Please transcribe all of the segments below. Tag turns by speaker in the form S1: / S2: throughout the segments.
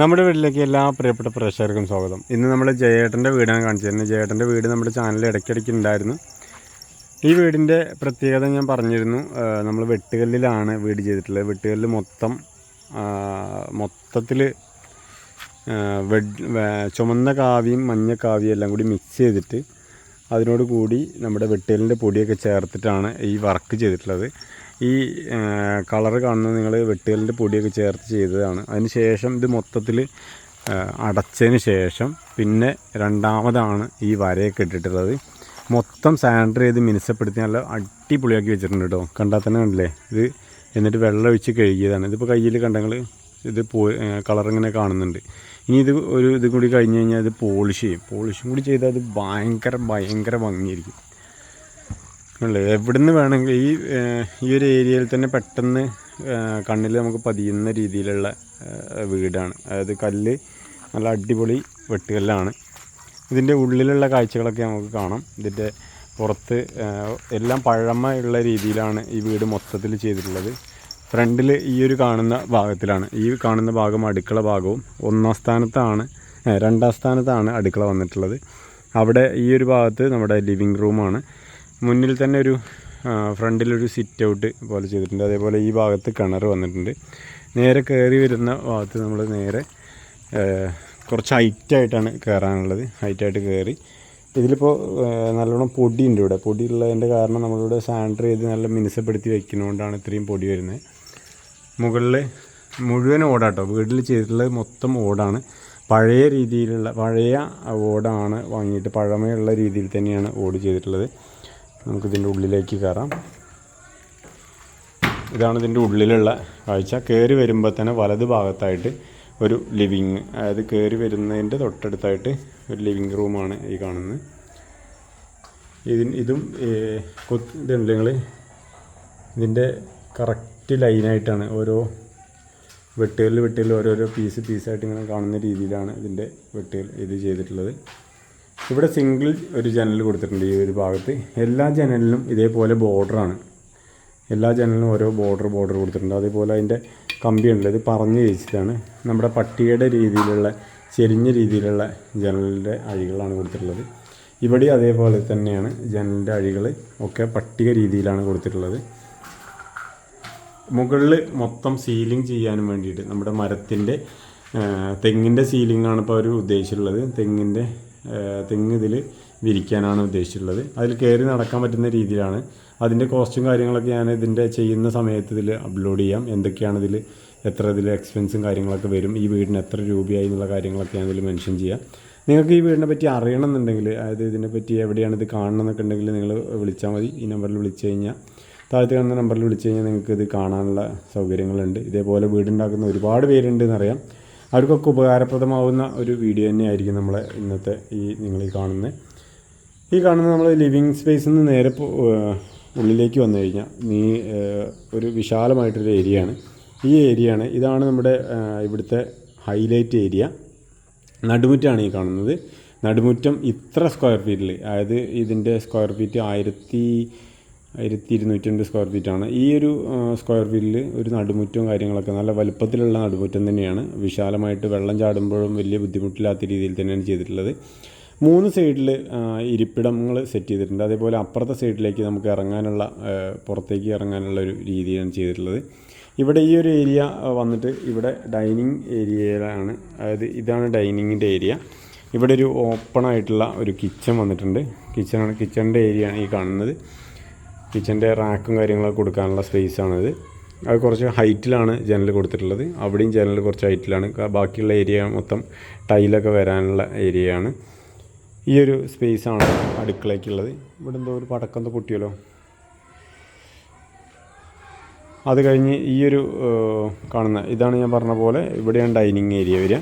S1: നമ്മുടെ വീട്ടിലേക്ക് എല്ലാ പ്രിയപ്പെട്ട പ്രേക്ഷകർക്കും സ്വാഗതം. ഇന്ന് നമ്മൾ ജയേട്ടന്റെ വീടാണ് കാണിച്ചത്. ഇന്ന് ജയേട്ടന്റെ വീട് നമ്മുടെ ചാനലിൽ ഇടയ്ക്കിടയ്ക്ക് ഉണ്ടായിരുന്നു. ഈ വീടിന്റെ പ്രത്യേകത ഞാൻ പറഞ്ഞിരുന്നു. നമ്മൾ വെട്ടുകല്ലിലാണ് വീട് ചെയ്തിട്ടുള്ളത്. വെട്ടുകല്ല് മൊത്തം മൊത്തത്തിൽ ചുമന്ന കാവിയും മഞ്ഞ കാവിയും എല്ലാം കൂടി മിക്സ് ചെയ്തിട്ട് അതിനോട് കൂടി നമ്മുടെ വെട്ടുകല്ലിന്റെ പൊടിയൊക്കെ ചേർത്തിട്ടാണ് ഈ വർക്ക് ചെയ്തിട്ടുള്ളത്. ഈ കളർ കാണുന്നത് നിങ്ങൾ വെട്ടുകലിന്റെ പൊടിയൊക്കെ ചേർത്ത് ചെയ്തതാണ്. അതിന് ശേഷം ഇത് മൊത്തത്തിൽ അടച്ചതിന് ശേഷം പിന്നെ രണ്ടാമതാണ് ഈ വരയൊക്കെ ഇട്ടിട്ടുള്ളത്. മൊത്തം സാൻഡർ ചെയ്ത് മിനുസപ്പെടുത്തി നല്ല അടിപൊളിയാക്കി വെച്ചിട്ടുണ്ട് കേട്ടോ കണ്ടാൽ തന്നെ കണ്ടില്ലേ? ഇത് എന്നിട്ട് വെള്ളം ഒഴിച്ച് കഴുകിയതാണ്. ഇതിപ്പോൾ കയ്യിൽ കണ്ടങ്ങൾ ഇത് പോ ഇങ്ങനെ കാണുന്നുണ്ട്. ഇനി ഇത് ഒരു ഇത് കൂടി കഴിഞ്ഞ് കഴിഞ്ഞാൽ ഇത് പോളിഷ് ചെയ്യും. പോളിഷും കൂടി ചെയ്താൽ അത് ഭയങ്കര ഭയങ്കര ഭംഗിയായിരിക്കും. അല്ലേ എവിടുന്ന് വേണമെങ്കിൽ ഈ ഈ ഒരു ഏരിയയിൽ തന്നെ പെട്ടെന്ന് കണ്ണിൽ നമുക്ക് പതിയുന്ന രീതിയിലുള്ള വീടാണ്. അതായത് കല്ല് നല്ല അടിപൊളി വെട്ടുകല്ലാണ്. ഇതിന്റെ ഉള്ളിലുള്ള കാഴ്ചകളൊക്കെ നമുക്ക് കാണാം. ഇതിന്റെ പുറത്ത് എല്ലാം പഴമയുള്ള രീതിയിലാണ് ഈ വീട് മൊത്തത്തിൽ ചെയ്തിട്ടുള്ളത്. ഫ്രണ്ടിൽ ഈ ഒരു കാണുന്ന ഭാഗത്തിലാണ്. ഈ കാണുന്ന ഭാഗം അടുക്കള ഭാഗവും ഒന്നാം സ്ഥാനത്താണ് രണ്ടാം സ്ഥാനത്താണ് അടുക്കള വന്നിട്ടുള്ളത്. അവിടെ ഈ ഒരു ഭാഗത്ത് നമ്മുടെ ലിവിങ് റൂമാണ്. മുന്നിൽ തന്നെ ഒരു ഫ്രണ്ടിലൊരു സിറ്റ് ഔട്ട് പോലെ ചെയ്തിട്ടുണ്ട്. അതേപോലെ ഈ ഭാഗത്ത് കിണർ വന്നിട്ടുണ്ട്. നേരെ കയറി വരുന്ന ഭാഗത്ത് നമ്മൾ നേരെ കുറച്ച് ഹൈറ്റായിട്ടാണ് കയറാനുള്ളത്. ഹൈറ്റായിട്ട് കയറി. ഇതിലിപ്പോൾ നല്ലോണം പൊടിയുണ്ട് ഇവിടെ. പൊടി ഉള്ളതിന്റെ കാരണം നമ്മളിവിടെ സാൻഡർ ചെയ്ത് നല്ല മിനുസപ്പെടുത്തി വയ്ക്കുന്നതുകൊണ്ടാണ് ഇത്രയും പൊടി വരുന്നത്. മുകളിൽ മുഴുവൻ ഓടാട്ടോ. വീട്ടിൽ ചെയ്തിട്ടുള്ളത് മൊത്തം ഓടാണ്. പഴയ രീതിയിലുള്ള പഴയ ഓടാണ് വാങ്ങിയിട്ട് പഴമയുള്ള രീതിയിൽ തന്നെയാണ് ഓട് ചെയ്തിട്ടുള്ളത്. നമുക്കിതിന്റെ ഉള്ളിലേക്ക് കയറാം. ഇതാണ് ഇതിന്റെ ഉള്ളിലുള്ള കാഴ്ച. കയറി വരുമ്പോൾ തന്നെ വലത് ഭാഗത്തായിട്ട് ഒരു ലിവിങ് അതായത് കയറി വരുന്നതിന്റെ തൊട്ടടുത്തായിട്ട് ഒരു ലിവിങ് റൂമാണ് ഈ കാണുന്നത്. ഇതിന് ഇതും ഇതുണ്ട് നിങ്ങൾ ഇതിന്റെ കറക്റ്റ് ലൈനായിട്ടാണ് ഓരോ വെട്ടുകളിൽ വെട്ടുകളിൽ ഓരോരോ പീസ് പീസായിട്ട് ഇങ്ങനെ കാണുന്ന രീതിയിലാണ് ഇതിന്റെ വെട്ടുകൾ ഇത് ചെയ്തിട്ടുള്ളത്. ഇവിടെ സിംഗിൾ ഒരു ജനൽ കൊടുത്തിട്ടുണ്ട് ഈ ഒരു ഭാഗത്ത്. എല്ലാ ജനലിനും ഇതേപോലെ ബോർഡറാണ് എല്ലാ ജനലിനും ഓരോ ബോർഡർ ബോർഡർ കൊടുത്തിട്ടുണ്ട്. അതേപോലെ അതിന്റെ കമ്പിയുണ്ട് ഇത് പറഞ്ഞു വെച്ചിട്ടാണ് നമ്മുടെ പട്ടികയുടെ രീതിയിലുള്ള ചെരിഞ്ഞ രീതിയിലുള്ള ജനലിന്റെ അഴികളാണ് കൊടുത്തിട്ടുള്ളത്. ഇവിടെ അതേപോലെ തന്നെയാണ് ജനലിന്റെ അഴികൾ ഒക്കെ പട്ടിക രീതിയിലാണ് കൊടുത്തിട്ടുള്ളത്. മുകളിൽ മൊത്തം സീലിംഗ് ചെയ്യാനും വേണ്ടിയിട്ട് നമ്മുടെ മരത്തിന്റെ തെങ്ങിന്റെ ആണ് ഇപ്പോൾ അവർ ഉദ്ദേശിച്ചിട്ടുള്ളത്. തെങ്ങിന്റെ തെങ്ങ് ഇതിൽ വിരിക്കാനാണ് ഉദ്ദേശിച്ചിട്ടുള്ളത്. അതിൽ കയറി നടക്കാൻ പറ്റുന്ന രീതിയിലാണ്. അതിന്റെ കോസ്റ്റും കാര്യങ്ങളൊക്കെ ഞാൻ ഇതിന്റെ ചെയ്യുന്ന സമയത്ത് ഇതിൽ അപ്ലോഡ് ചെയ്യാം. എന്തൊക്കെയാണ് ഇതിൽ എത്ര ഇതിൽ എക്സ്പെൻസും കാര്യങ്ങളൊക്കെ വരും. ഈ വീടിന് എത്ര രൂപയായി എന്നുള്ള കാര്യങ്ങളൊക്കെ ഞാൻ ഇതിൽ മെൻഷൻ ചെയ്യാം. നിങ്ങൾക്ക് ഈ വീടിനെ പറ്റി അറിയണമെന്നുണ്ടെങ്കിൽ അതായത് ഇതിനെ പറ്റി എവിടെയാണ് ഇത് കാണണമെന്നൊക്കെ ഉണ്ടെങ്കിൽ നിങ്ങൾ വിളിച്ചാൽ മതി. ഈ നമ്പറിൽ വിളിച്ചു കഴിഞ്ഞാൽ താഴത്ത് കാണുന്ന നമ്പറിൽ വിളിച്ചു കഴിഞ്ഞാൽ നിങ്ങൾക്ക് ഇത് കാണാനുള്ള സൗകര്യങ്ങളുണ്ട്. ഇതേപോലെ വീടുണ്ടാക്കുന്ന ഒരുപാട് പേരുണ്ട് എന്നറിയാം അവർക്കൊക്കെ ഉപകാരപ്രദമാവുന്ന ഒരു വീഡിയോ തന്നെയായിരിക്കും നമ്മളെ ഇന്നത്തെ ഈ നിങ്ങൾ ഈ കാണുന്നത് ഈ കാണുന്ന നമ്മൾ ലിവിങ് സ്പേസിൽ നിന്ന് നേരെ ഉള്ളിലേക്ക് വന്നു കഴിഞ്ഞാൽ നീ ഒരു വിശാലമായിട്ടൊരു ഏരിയയാണ് ഈ ഏരിയയാണ് ഇതാണ് നമ്മുടെ ഇവിടുത്തെ ഹൈലൈറ്റ് ഏരിയ നടുമുറ്റാണ് ഈ കാണുന്നത്. നടുമുറ്റം ഇത്ര സ്ക്വയർ ഫീറ്റിൽ അതായത് ഇതിന്റെ സ്ക്വയർ ഫീറ്റ് ആയിരത്തി ആയിരത്തി ഇരുന്നൂറ്റമ്പത് സ്ക്വയർ ഫീറ്റാണ് ഈ ഒരു സ്ക്വയർ ഫീറ്റിൽ ഒരു നടുമുറ്റവും കാര്യങ്ങളൊക്കെ നല്ല വലുപ്പത്തിലുള്ള നടുമുറ്റം തന്നെയാണ്. വിശാലമായിട്ട് വെള്ളം ചാടുമ്പോഴും വലിയ ബുദ്ധിമുട്ടില്ലാത്ത രീതിയിൽ തന്നെയാണ് ചെയ്തിട്ടുള്ളത്. മൂന്ന് സൈഡിൽ ഇരിപ്പിടങ്ങൾ സെറ്റ് ചെയ്തിട്ടുണ്ട്. അതേപോലെ അപ്പുറത്തെ സൈഡിലേക്ക് നമുക്ക് ഇറങ്ങാനുള്ള പുറത്തേക്ക് ഇറങ്ങാനുള്ള ഒരു രീതിയാണ് ചെയ്തിട്ടുള്ളത്. ഇവിടെ ഈ ഒരു ഏരിയ വന്നിട്ട് ഇവിടെ ഡൈനിങ് ഏരിയയിലാണ് അതായത് ഇതാണ് ഡൈനിങ്ങിന്റെ ഏരിയ ഇവിടെ ഒരു ഓപ്പൺ ആയിട്ടുള്ള ഒരു കിച്ചൺ വന്നിട്ടുണ്ട്. കിച്ചണാണ് കിച്ചണിന്റെ ഏരിയയാണ് ഈ കാണുന്നത്. കിച്ചന്റെ റാക്കും കാര്യങ്ങളൊക്കെ കൊടുക്കാനുള്ള സ്പേസാണിത് അത് കുറച്ച് ഹൈറ്റിലാണ് ജനൽ കൊടുത്തിട്ടുള്ളത്. അവിടെയും ജനൽ കുറച്ച് ഹൈറ്റിലാണ്. ബാക്കിയുള്ള ഏരിയ മൊത്തം ടൈലൊക്കെ വരാനുള്ള ഏരിയയാണ് ഈ ഒരു സ്പേസാണ് അടുക്കളയ്ക്കുള്ളത്. ഇവിടെ എന്തോ ഒരു പടക്കം പൊട്ടിയല്ലോ. അത് കഴിഞ്ഞ് ഈ ഒരു കാണുന്ന ഇതാണ് ഞാൻ പറഞ്ഞ പോലെ ഇവിടെയാണ് ഡൈനിങ് ഏരിയ വരിക.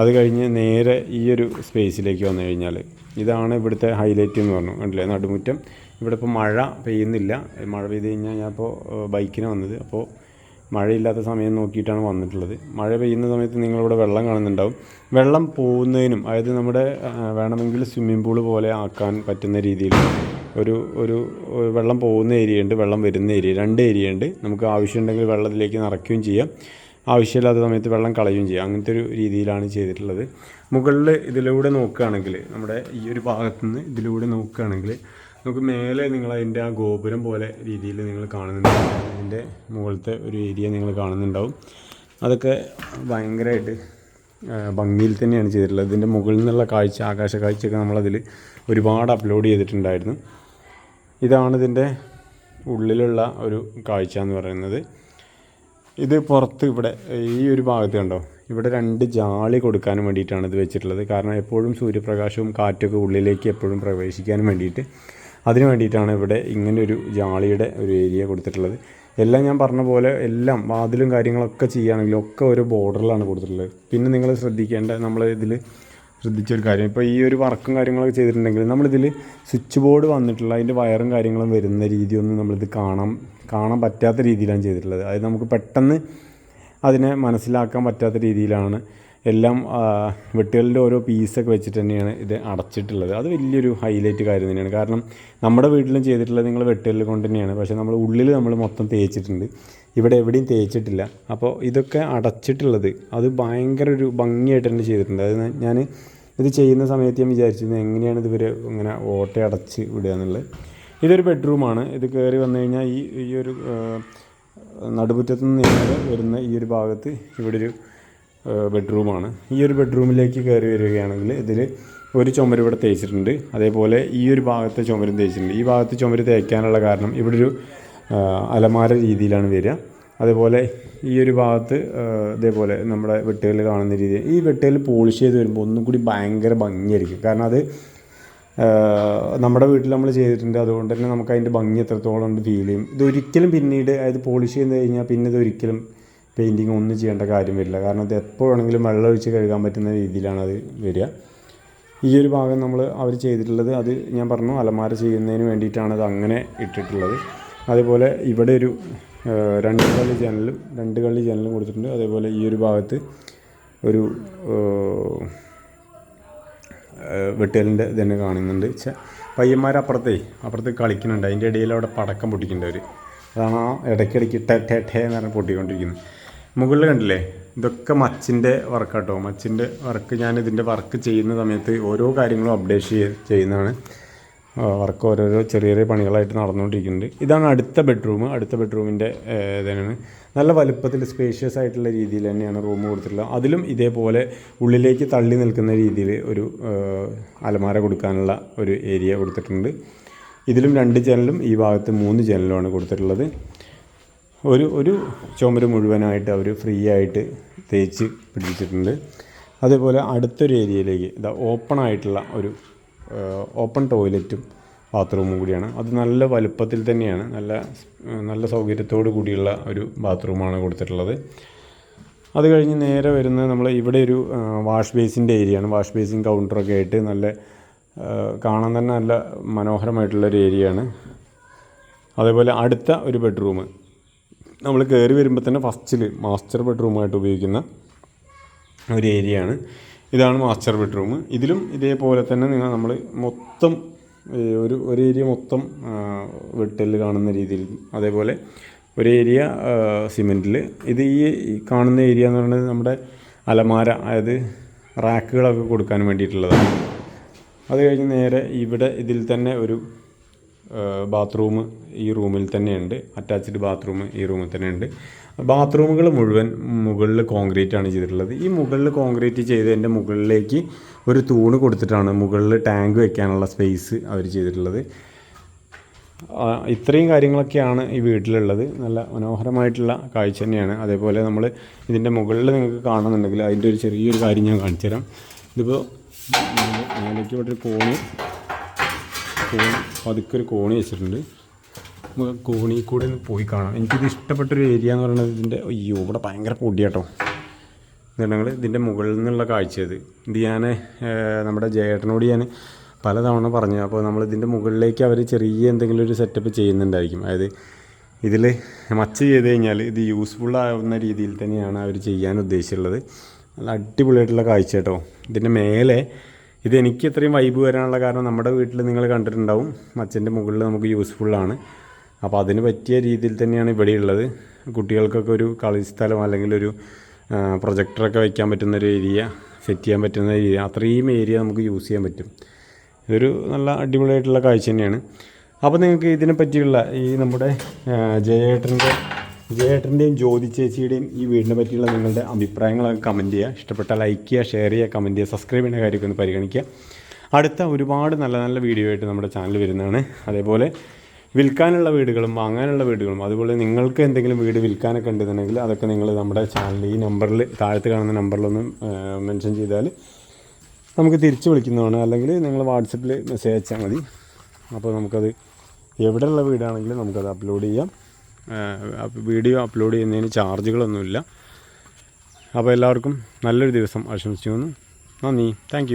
S1: അത് കഴിഞ്ഞ് നേരെ ഈ ഒരു സ്പേസിലേക്ക് വന്നു കഴിഞ്ഞാൽ ഇതാണ് ഇവിടുത്തെ ഹൈലൈറ്റ് എന്ന് പറഞ്ഞു. കണ്ടില്ലേ? നടുമുറ്റം. ഇവിടെ ഇപ്പോൾ മഴ പെയ്യുന്നില്ല. മഴ പെയ്ത് കഴിഞ്ഞാൽ ഞാൻ ഇപ്പോൾ ബൈക്കിന് വന്നത്. അപ്പോൾ മഴയില്ലാത്ത സമയം നോക്കിയിട്ടാണ് വന്നിട്ടുള്ളത്. മഴ പെയ്യുന്ന സമയത്ത് നിങ്ങളിവിടെ വെള്ളം കാണുന്നുണ്ടാവും. വെള്ളം പോകുന്നതിനും അതായത് നമ്മുടെ വേണമെങ്കിൽ സ്വിമ്മിംഗ് പൂൾ പോലെ ആക്കാൻ പറ്റുന്ന രീതിയിൽ ഒരു ഒരു വെള്ളം പോകുന്ന ഏരിയ ഉണ്ട് വെള്ളം വരുന്ന ഏരിയ രണ്ട് ഏരിയ ഉണ്ട് നമുക്ക് ആവശ്യമുണ്ടെങ്കിൽ വെള്ളത്തിലേക്ക് നിറയ്ക്കുകയും ചെയ്യാം. ആവശ്യമില്ലാത്ത സമയത്ത് വെള്ളം കളയുകയും ചെയ്യാം. അങ്ങനത്തെ ഒരു രീതിയിലാണ് ചെയ്തിട്ടുള്ളത്. മുകളിൽ ഇതിലൂടെ നോക്കുകയാണെങ്കിൽ നമ്മുടെ ഈ ഒരു ഭാഗത്തുനിന്ന് ഇതിലൂടെ നോക്കുകയാണെങ്കിൽ നമുക്ക് മേലെ നിങ്ങൾ അതിന്റെ ആ ഗോപുരം പോലെ രീതിയിൽ നിങ്ങൾ കാണുന്നുണ്ടാവും. അതിന്റെ മുകളിലത്തെ ഒരു ഏരിയ നിങ്ങൾ കാണുന്നുണ്ടാവും. അതൊക്കെ ഭയങ്കരമായിട്ട് ഭംഗിയിൽ തന്നെയാണ് ചെയ്തിട്ടുള്ളത്. ഇതിന്റെ മുകളിൽ നിന്നുള്ള കാഴ്ച ആകാശ കാഴ്ചയൊക്കെ നമ്മളതിൽ ഒരുപാട് അപ്ലോഡ് ചെയ്തിട്ടുണ്ടായിരുന്നു. ഇതാണ് ഇതിന്റെ ഉള്ളിലുള്ള ഒരു കാഴ്ച എന്ന് പറയുന്നത്. ഇത് പുറത്ത് ഇവിടെ ഈ ഒരു ഭാഗത്ത് കണ്ടോ? ഇവിടെ രണ്ട് ജാളി കൊടുക്കാനും വേണ്ടിയിട്ടാണ് ഇത് വെച്ചിട്ടുള്ളത്. കാരണം എപ്പോഴും സൂര്യപ്രകാശവും കാറ്റൊക്കെ ഉള്ളിലേക്ക് എപ്പോഴും പ്രവേശിക്കാനും വേണ്ടിയിട്ട് അതിന് വേണ്ടിയിട്ടാണ് ഇവിടെ ഇങ്ങനെ ഒരു ജാളിയുടെ ഒരു ഏരിയ കൊടുത്തിട്ടുള്ളത്. എല്ലാം ഞാൻ പറഞ്ഞ പോലെ എല്ലാം വാതിലും കാര്യങ്ങളൊക്കെ ചെയ്യുകയാണെങ്കിലും ഒക്കെ ഒരു ബോർഡറിലാണ് കൊടുത്തിട്ടുള്ളത്. പിന്നെ നിങ്ങൾ ശ്രദ്ധിക്കേണ്ട നമ്മൾ ഇതിൽ ശ്രദ്ധിച്ചൊരു കാര്യം ഇപ്പോൾ ഈ ഒരു വർക്കും കാര്യങ്ങളൊക്കെ ചെയ്തിട്ടുണ്ടെങ്കിൽ നമ്മളിതിൽ സ്വിച്ച് ബോർഡ് വന്നിട്ടുള്ള അതിന്റെ വയറും കാര്യങ്ങളും വരുന്ന രീതിയൊന്നും നമ്മളിത് കാണാൻ കാണാൻ പറ്റാത്ത രീതിയിലാണ് ചെയ്തിട്ടുള്ളത്. അതായത് നമുക്ക് പെട്ടെന്ന് അതിനെ മനസ്സിലാക്കാൻ പറ്റാത്ത രീതിയിലാണ് എല്ലാം വെട്ടുകളുടെ ഓരോ പീസൊക്കെ വെച്ചിട്ട് തന്നെയാണ് ഇത് അടച്ചിട്ടുള്ളത്. അത് വലിയൊരു ഹൈലൈറ്റ് കാര്യം തന്നെയാണ്. കാരണം നമ്മുടെ വീട്ടിലും ചെയ്തിട്ടുള്ളത് നിങ്ങൾ വെട്ടുകളിൽ കൊണ്ട് തന്നെയാണ്. പക്ഷേ നമ്മൾ ഉള്ളിൽ നമ്മൾ മൊത്തം തേച്ചിട്ടുണ്ട്. ഇവിടെ എവിടെയും തേച്ചിട്ടില്ല. അപ്പോൾ ഇതൊക്കെ അടച്ചിട്ടുള്ളത് അത് ഭയങ്കര ഒരു ഭംഗിയായിട്ട് തന്നെ ചെയ്തിട്ടുണ്ട്. അത് ഞാൻ ഇത് ചെയ്യുന്ന സമയത്ത് ഞാൻ വിചാരിച്ചിരുന്നത് എങ്ങനെയാണ് ഇവർ ഇങ്ങനെ ഓട്ട അടച്ച് വിടുക എന്നുള്ളത്. ഇതൊരു ബെഡ്റൂമാണ് ഇത് കയറി വന്നു കഴിഞ്ഞാൽ ഈ ഈ ഒരു നടുപുറ്റത്തു നിന്ന് വരുന്ന ഈ ഒരു ഭാഗത്ത് ഇവിടെ ഒരു ബെഡ്റൂമാണ്. ഈ ഒരു ബെഡ്റൂമിലേക്ക് കയറി വരികയാണെങ്കിൽ ഇതിൽ ഒരു ചുമര് ഇവിടെ തേച്ചിട്ടുണ്ട്. അതേപോലെ ഈ ഒരു ഭാഗത്തെ ചുമരും തേച്ചിട്ടുണ്ട്. ഈ ഭാഗത്ത് ചുമര് തേക്കാനുള്ള കാരണം ഇവിടെ ഒരു അലമാര രീതിയിലാണ് വരിക. അതേപോലെ ഈ ഒരു ഭാഗത്ത് ഇതേപോലെ നമ്മുടെ വെട്ടുകളിൽ കാണുന്ന രീതി. ഈ വെട്ടുകളിൽ പോളിഷ് ചെയ്ത് വരുമ്പോൾ ഒന്നും കൂടി ഭയങ്കര ഭംഗിയായിരിക്കും. കാരണം അത് നമ്മുടെ വീട്ടിൽ നമ്മൾ ചെയ്തിട്ടുണ്ട്. അതുകൊണ്ട് തന്നെ നമുക്ക് അതിന്റെ ഭംഗി എത്രത്തോളം ഉണ്ട് ഫീൽ ചെയ്യും. ഇതൊരിക്കലും പിന്നീട് അതായത് പോളിഷ് ചെയ്ത് കഴിഞ്ഞാൽ പിന്നെ ഇതൊരിക്കലും പെയിന്റിങ് ഒന്നും ചെയ്യേണ്ട കാര്യം വരില്ല കാരണം അത് എപ്പോൾ വേണമെങ്കിലും വെള്ളം കഴുകാൻ പറ്റുന്ന രീതിയിലാണ് അത് വരിക. ഈ ഒരു ഭാഗം നമ്മൾ അവർ ചെയ്തിട്ടുള്ളത് അത് ഞാൻ പറഞ്ഞു അലമാര ചെയ്യുന്നതിന് വേണ്ടിയിട്ടാണ് അത് അങ്ങനെ ഇട്ടിട്ടുള്ളത്. അതേപോലെ ഇവിടെ ഒരു രണ്ട് കള്ളി ജനലും രണ്ട് കള്ളി ജനലും കൊടുത്തിട്ടുണ്ട്. അതേപോലെ ഈ ഒരു ഭാഗത്ത് ഒരു വെട്ടലിന്റെ തന്നെ കാണുന്നുണ്ട്. പയ്യന്മാർ അപ്പുറത്തേ അപ്പുറത്ത് കളിക്കുന്നുണ്ട്. അതിന്റെ ഇടയിൽ അവിടെ പടക്കം പൊട്ടിക്കുന്നുണ്ട് അവർ അതാണ് ആ ഇടയ്ക്കിടയ്ക്ക് ടെ ടെ ടെ എന്ന് പറഞ്ഞ് പൊട്ടിക്കൊണ്ടിരിക്കുന്നത്. മുകളിൽ കണ്ടില്ലേ? ഇതൊക്കെ മച്ചിന്റെ വർക്കാട്ടോ മച്ചിന്റെ വർക്ക് ഞാൻ ഇതിന്റെ വർക്ക് ചെയ്യുന്ന സമയത്ത് ഓരോ കാര്യങ്ങളും അപ്ഡേറ്റ് ചെയ്യ ചെയ്യുന്നതാണ്. വർക്ക് ഓരോരോ ചെറിയ ചെറിയ പണികളായിട്ട് നടന്നുകൊണ്ടിരിക്കുന്നുണ്ട്. ഇതാണ് അടുത്ത ബെഡ്റൂം അടുത്ത ബെഡ്റൂമിന്റെ ഇതാണ് നല്ല വലുപ്പത്തിൽ സ്പേഷ്യസ് ആയിട്ടുള്ള രീതിയിൽ തന്നെയാണ് റൂം കൊടുത്തിട്ടുള്ളത്. അതിലും ഇതേപോലെ ഉള്ളിലേക്ക് തള്ളി നിൽക്കുന്ന രീതിയിൽ ഒരു അലമാര കൊടുക്കാനുള്ള ഒരു ഏരിയ കൊടുത്തിട്ടുണ്ട്. ഇതിലും രണ്ട് ജനലും ഈ ഭാഗത്ത് മൂന്ന് ജനലുമാണ് കൊടുത്തിട്ടുള്ളത്. ഒരു ഒരു ചുമര് മുഴുവനായിട്ട് അവർ ഫ്രീ ആയിട്ട് തേച്ച് പിടിപ്പിച്ചിട്ടുണ്ട്. അതേപോലെ അടുത്തൊരു ഏരിയയിലേക്ക് ഇതാ ഓപ്പൺ ആയിട്ടുള്ള ഒരു ഓപ്പൺ ടോയ്ലറ്റും ബാത്റൂമും കൂടിയാണ്. അത് നല്ല വലുപ്പത്തിൽ തന്നെയാണ്. നല്ല നല്ല സൗകര്യത്തോടു കൂടിയുള്ള ഒരു ബാത്റൂമാണ് കൊടുത്തിട്ടുള്ളത്. അത് കഴിഞ്ഞ് നേരെ വരുന്നത് നമ്മൾ ഇവിടെ ഒരു വാഷ് ബേസിന്റെ ഏരിയയാണ്. വാഷ് ബേസിൻ കൗണ്ടറൊക്കെ ആയിട്ട് നല്ല കാണാൻ തന്നെ നല്ല മനോഹരമായിട്ടുള്ളൊരു ഏരിയയാണ്. അതേപോലെ അടുത്ത ഒരു ബെഡ്റൂം നമ്മൾ കയറി വരുമ്പോൾ തന്നെ ഫസ്റ്റിൽ മാസ്റ്റർ ബെഡ്റൂമായിട്ട് ഉപയോഗിക്കുന്ന ഒരു ഏരിയ ആണ്. ഇതാണ് മാസ്റ്റർ ബെഡ്റൂം ഇതിലും ഇതേപോലെ തന്നെ നിങ്ങൾ നമ്മൾ മൊത്തം ഒരു ഒരു ഏരിയ മൊത്തം വെട്ടൽ കാണുന്ന രീതിയിൽ അതേപോലെ ഒരു ഏരിയ സിമെന്റിൽ ഇത് ഈ കാണുന്ന ഏരിയ എന്ന് പറയുന്നത് നമ്മുടെ അലമാര അതായത് റാക്കുകളൊക്കെ കൊടുക്കാൻ വേണ്ടിയിട്ടുള്ളതാണ്. അത് കഴിഞ്ഞ് നേരെ ഇവിടെ ഇതിൽ തന്നെ ഒരു ബാത്റൂം ഈ റൂമിൽ തന്നെയുണ്ട്. അറ്റാച്ച്ഡ് ബാത്റൂം ഈ റൂമിൽ തന്നെയുണ്ട്. ബാത്റൂമുകൾ മുഴുവൻ മുകളിൽ കോൺക്രീറ്റ് ആണ് ചെയ്തിട്ടുള്ളത്. ഈ മുകളിൽ കോൺക്രീറ്റ് ചെയ്തതിന്റെ മുകളിലേക്ക് ഒരു തൂണ് കൊടുത്തിട്ടാണ് മുകളിൽ ടാങ്ക് വെക്കാനുള്ള സ്പേസ് അവർ ചെയ്തിട്ടുള്ളത്. ഇത്രയും കാര്യങ്ങളൊക്കെയാണ് ഈ വീട്ടിലുള്ളത്. നല്ല മനോഹരമായിട്ടുള്ള കാഴ്ച തന്നെയാണ്. അതേപോലെ നമ്മൾ ഇതിന്റെ മുകളിൽ നിങ്ങൾക്ക് കാണുന്നുണ്ടെങ്കിൽ അതിന്റെ ഒരു ചെറിയൊരു കാര്യം ഞാൻ കാണിച്ചു തരാം ഇതിപ്പോൾ ഞാനൊക്കെ ഇവിടെ ഒരു കോണി കോണി പതുക്കൊരു കോണി വെച്ചിട്ടുണ്ട്. കോണി കൂടെ ഒന്ന് പോയി കാണാം. എനിക്കിത് ഇഷ്ടപ്പെട്ടൊരു ഏരിയ എന്ന് പറയുന്നത് ഇതിന്റെ അയ്യോ ഇവിടെ ഭയങ്കര പൊടിയാട്ടോ. ഇതുണ്ടെങ്കിൽ ഇതിന്റെ മുകളിൽ നിന്നുള്ള കാഴ്ച ഇത്. ഇത് ഞാൻ നമ്മുടെ ജയേട്ടനോട് ഞാൻ പലതവണ പറഞ്ഞു. അപ്പോൾ നമ്മൾ ഇതിന്റെ മുകളിലേക്ക് അവർ ചെറിയ എന്തെങ്കിലും ഒരു സെറ്റപ്പ് ചെയ്യുന്നുണ്ടായിരിക്കും. അതായത് ഇതിൽ മച്ച് ചെയ്ത് കഴിഞ്ഞാൽ ഇത് യൂസ്ഫുൾ ആവുന്ന രീതിയിൽ തന്നെയാണ് അവർ ചെയ്യാൻ ഉദ്ദേശിച്ചുള്ളത് നല്ല അടിപൊളിയായിട്ടുള്ള കാഴ്ച കേട്ടോ. ഇതിന്റെ മേലെ ഇത് എനിക്ക് ഇത്രയും വൈബ് വരാനുള്ള കാരണം നമ്മുടെ വീട്ടിൽ നിങ്ങൾ കണ്ടിട്ടുണ്ടാവും. അച്ഛന്റെ മുകളിൽ നമുക്ക് യൂസ്ഫുള്ളാണ് അപ്പോൾ അതിന് പറ്റിയ രീതിയിൽ തന്നെയാണ് ഇവിടെ ഉള്ളത്. കുട്ടികൾക്കൊക്കെ ഒരു കളിസ്ഥലം അല്ലെങ്കിൽ ഒരു പ്രൊജക്ടറൊക്കെ വയ്ക്കാൻ പറ്റുന്ന ഒരു ഏരിയ സെറ്റ് ചെയ്യാൻ പറ്റുന്ന ഏരിയ അത്രയും ഏരിയ നമുക്ക് യൂസ് ചെയ്യാൻ പറ്റും. ഇതൊരു നല്ല അടിപൊളിയായിട്ടുള്ള കാഴ്ച തന്നെയാണ്. അപ്പോൾ നിങ്ങൾക്ക് ഇതിനെ പറ്റിയുള്ള ഈ നമ്മുടെ ജയേട്ടന്റെ ജയേട്ടന്റെയും ജ്യോതി ചേച്ചിയുടെയും ഈ വീടിനെ പറ്റിയുള്ള നിങ്ങളുടെ അഭിപ്രായങ്ങളൊക്കെ കമന്റ് ചെയ്യുക. ഇഷ്ടപ്പെട്ട ലൈക്ക് ചെയ്യുക ഷെയർ ചെയ്യുക കമന്റ് ചെയ്യുക സബ്സ്ക്രൈബ് ചെയ്യുന്ന കാര്യമൊക്കെ ഒന്ന് പരിഗണിക്കുക. അടുത്ത ഒരുപാട് നല്ല നല്ല വീഡിയോ ആയിട്ട് നമ്മുടെ ചാനൽ വരുന്നതാണ്. അതേപോലെ വിൽക്കാനുള്ള വീടുകളും വാങ്ങാനുള്ള വീടുകളും അതുപോലെ നിങ്ങൾക്ക് എന്തെങ്കിലും വീട് വിൽക്കാനൊക്കെ ഉണ്ടെന്നുണ്ടെങ്കിൽ അതൊക്കെ നിങ്ങൾ നമ്മുടെ ചാനലിൽ ഈ നമ്പറിൽ താഴത്ത് കാണുന്ന നമ്പറിലൊന്നും മെൻഷൻ ചെയ്താൽ നമുക്ക് തിരിച്ച് വിളിക്കുന്നതാണ്. അല്ലെങ്കിൽ നിങ്ങൾ വാട്സപ്പിൽ മെസ്സേജ് അയച്ചാൽ മതി. അപ്പോൾ നമുക്കത് എവിടെയുള്ള വീടാണെങ്കിലും നമുക്കത് അപ്ലോഡ് ചെയ്യാം. വീഡിയോ അപ്ലോഡ് ചെയ്യുന്നതിന് ചാർജുകളൊന്നുമില്ല. അപ്പോൾ എല്ലാവർക്കും നല്ലൊരു ദിവസം ആശംസിക്കുന്നു. നന്ദി. താങ്ക്